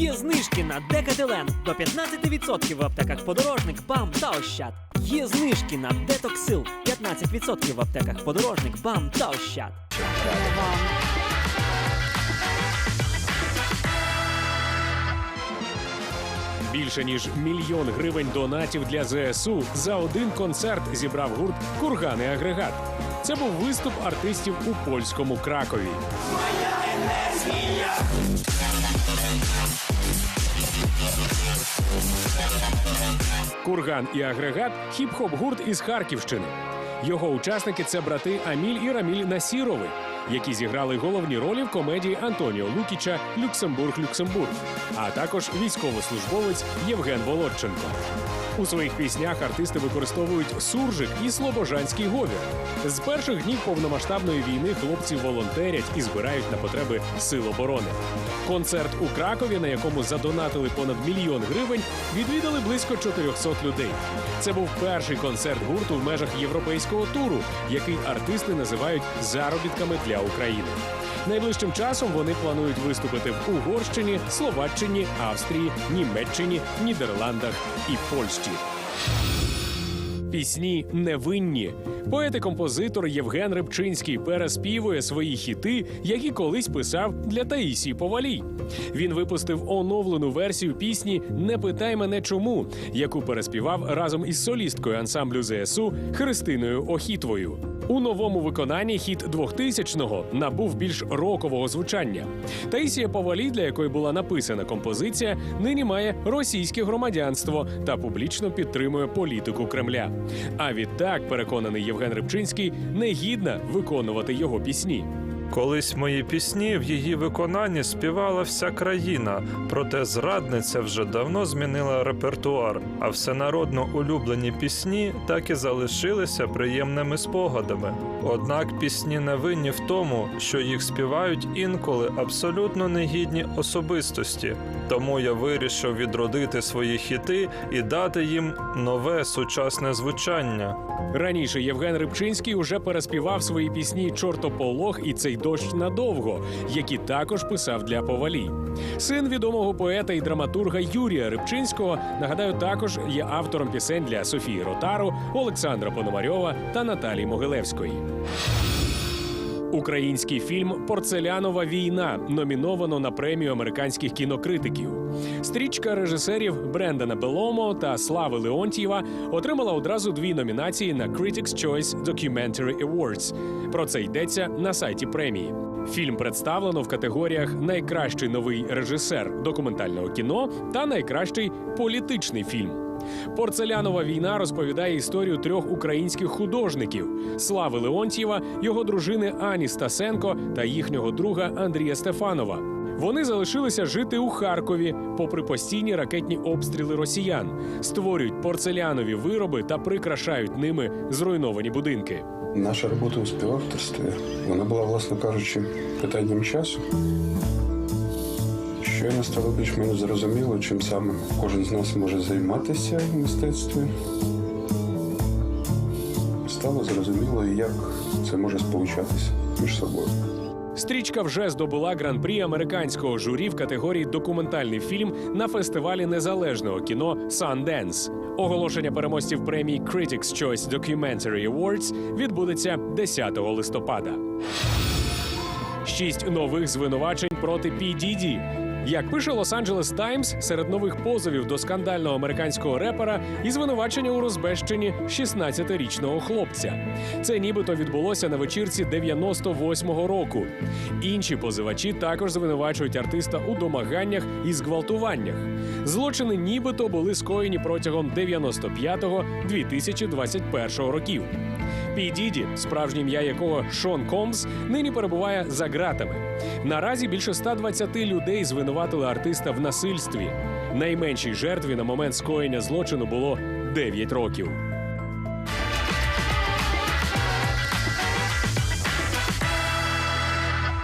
Є знижки на Декателен до 15% в аптеках Подорожник, БАМ та Ощад. Є знижки на Детоксил 15% в аптеках Подорожник, БАМ та Ощад. Більше ніж мільйон гривень донатів для ЗСУ за один концерт зібрав гурт Курган і агрегат. Це був виступ артистів у польському Кракові. Курган і агрегат хіп-хоп гурт із Харківщини. Його учасники це брати Аміль і Раміль Насірови, які зіграли головні ролі в комедії Антоніо Лукіча Люксембург Люксембург, а також військовослужбовець Євген Володченко. У своїх піснях артисти використовують суржик і слобожанський говір. З перших днів повномасштабної війни хлопці волонтерять і збирають на потреби сил оборони. Концерт у Кракові, на якому задонатили понад мільйон гривень, відвідали близько 400 людей. Це був перший концерт гурту в межах європейського туру, який артисти називають заробітками для України. Найближчим часом вони планують виступити в Угорщині, Словаччині, Австрії, Німеччині, Нідерландах і Польщі. Пісні невинні. Поет і композитор Євген Рибчинський переспівує свої хіти, які колись писав для Таїсії Повалій. Він випустив оновлену версію пісні Не питай мене чому, яку переспівав разом із солісткою ансамблю ЗСУ Христиною Охітвою. У новому виконанні хіт 2000-го набув більш рокового звучання. Таїсія Повалій, для якої була написана композиція, нині має російське громадянство та публічно підтримує політику Кремля. А відтак, переконаний Євген Рибчинський, негідна виконувати його пісні. Колись мої пісні в її виконанні співала вся країна, проте зрадниця вже давно змінила репертуар, а всенародно улюблені пісні так і залишилися приємними спогадами. Однак пісні не винні в тому, що їх співають інколи абсолютно негідні особистості. Тому я вирішив відродити свої хіти і дати їм нове сучасне звучання. Раніше Євген Рибчинський уже переспівав свої пісні Чортополох і цей дощ надовго, які також писав для повалій. Син відомого поета і драматурга Юрія Рибчинського, нагадаю, також є автором пісень для Софії Ротару, Олександра Пономарьова та Наталії Могилевської. Український фільм Порцелянова війна номіновано на премію американських кінокритиків. Стрічка режисерів Брендана Беломо та Слави Леонтьєва отримала одразу дві номінації на Critics' Choice Documentary Awards. Про це йдеться на сайті премії. Фільм представлено в категоріях Найкращий новий режисер документального кіно та найкращий політичний фільм. Порцелянова війна розповідає історію трьох українських художників: Слави Леонтьєва, його дружини Ані Стасенко та їхнього друга Андрія Стефанова. Вони залишилися жити у Харкові, попри постійні ракетні обстріли росіян, створюють порцелянові вироби та прикрашають ними зруйновані будинки. Наша робота у співавторстві вона була, власне кажучи, питанням часу. Щойно стало більш-менш зрозуміло, чим саме кожен з нас може займатися в мистецтві. Стало зрозуміло, як це може сполучатися між собою. Стрічка вже здобула гран-прі американського журі в категорії документальний фільм на фестивалі незалежного кіно Sundance. Оголошення переможців премії Critics' Choice Documentary Awards відбудеться 10 листопада. Шість нових звинувачень проти Діді. Як пише Лос-Анджелес Таймс, серед нових позовів до скандального американського репера і звинувачення у розбещенні 16-річного хлопця. Це нібито відбулося на вечірці 98-го року. Інші позивачі також звинувачують артиста у домаганнях і зґвалтуваннях. Злочини нібито були скоєні протягом 95-2021 років. Пі Діді, справжнім я якого Шон Комс, нині перебуває за ґратами. Наразі більше 120 людей звинуватили артиста в насильстві. Найменшій жертві на момент скоєння злочину було 9 років.